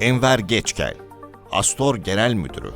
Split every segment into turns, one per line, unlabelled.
Enver Geçkel, Astor Genel Müdürü.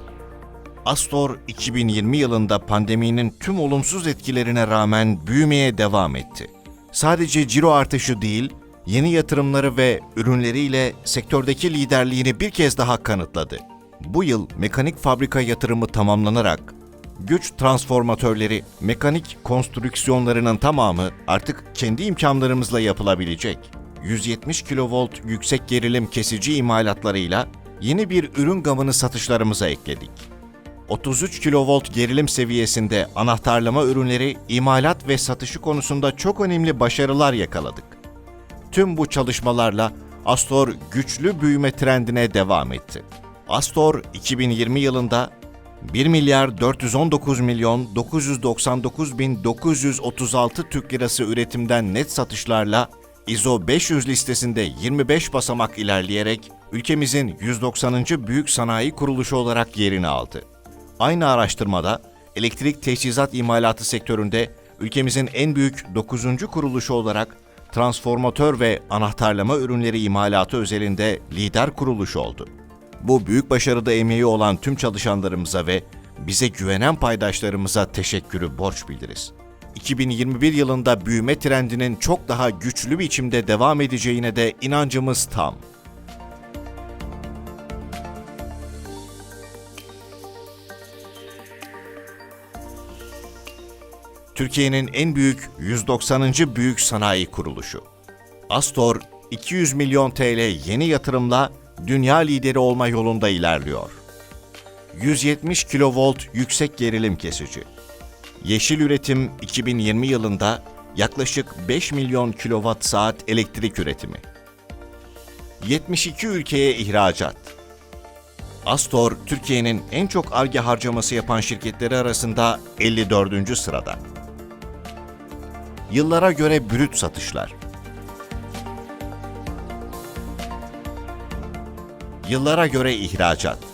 Astor 2020 yılında pandeminin tüm olumsuz etkilerine rağmen büyümeye devam etti. Sadece ciro artışı değil, yeni yatırımları ve ürünleriyle sektördeki liderliğini bir kez daha kanıtladı. Bu yıl mekanik fabrika yatırımı tamamlanarak güç transformatörleri, mekanik konstrüksiyonlarının tamamı artık kendi imkanlarımızla yapılabilecek. 170 kV yüksek gerilim kesici imalatlarıyla yeni bir ürün gamını satışlarımıza ekledik. 33 kV gerilim seviyesinde anahtarlama ürünleri imalat ve satışı konusunda çok önemli başarılar yakaladık. Tüm bu çalışmalarla Astor güçlü büyüme trendine devam etti. Astor 2020 yılında 1 milyar 419 milyon 999 bin 936 Türk lirası üretimden net satışlarla ISO 500 listesinde 25 basamak ilerleyerek ülkemizin 190. büyük sanayi kuruluşu olarak yerini aldı. Aynı araştırmada elektrik teçhizat imalatı sektöründe ülkemizin en büyük 9. kuruluşu olarak transformatör ve anahtarlama ürünleri imalatı özelinde lider kuruluş oldu. Bu büyük başarıda emeği olan tüm çalışanlarımıza ve bize güvenen paydaşlarımıza teşekkürü borç bildiririz. 2021 yılında büyüme trendinin çok daha güçlü biçimde devam edeceğine de inancımız tam. Türkiye'nin en büyük 190. büyük sanayi kuruluşu. Astor 200 milyon TL yeni yatırımla dünya lideri olma yolunda ilerliyor. 170 kilovolt yüksek gerilim kesici. Yeşil üretim 2020 yılında yaklaşık 5 milyon kilowatt saat elektrik üretimi. 72 ülkeye ihracat. Astor, Türkiye'nin en çok arge harcaması yapan şirketleri arasında 54. sırada. Yıllara göre brüt satışlar. Yıllara göre ihracat.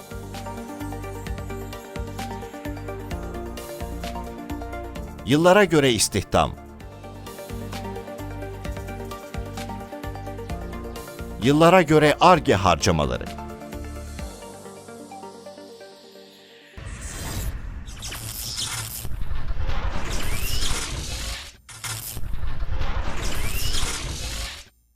Yıllara göre istihdam. Yıllara göre ARGE harcamaları.